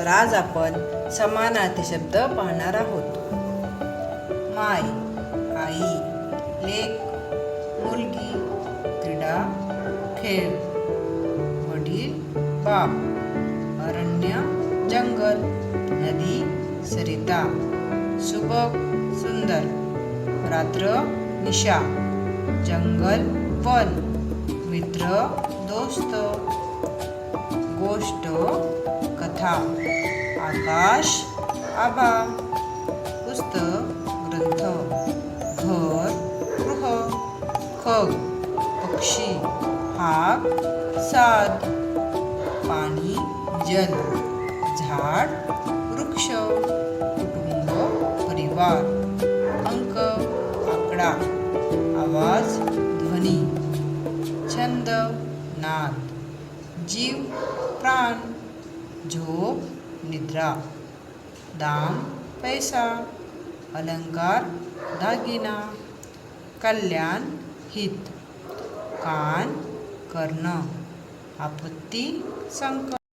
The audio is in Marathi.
तर आज आपण समानार्थी शब्द पाहणार आहोत. माय आई लेक मुलगी क्रीडा खेळ वडील बाप अरण्य जंगल नदी सरिता सुबक सुंदर रात्र निशा जंगल वन मित्र दोस्त गोष्ट कथा आकाश आभा पुस्तक ग्रंथ घर गृह खग पक्षी हाक साद पाणी जल झाड वृक्ष कुटुंब परिवार अंक आकडा आवाज ध्वनी छंद नाद जीव प्राण झोप निद्रा दाम पैसा अलंकार दागिना कल्याण हित कान कर्ण आपत्ति संकट